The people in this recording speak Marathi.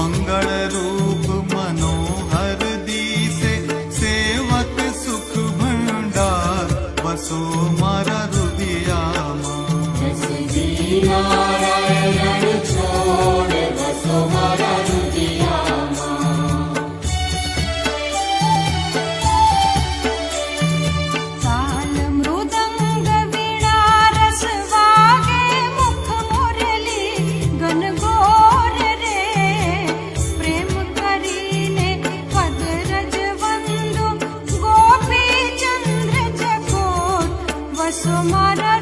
मंगल रूप मनोहर दिसे सेवक सुख भंडार बसो मारा हृदयामा। asumara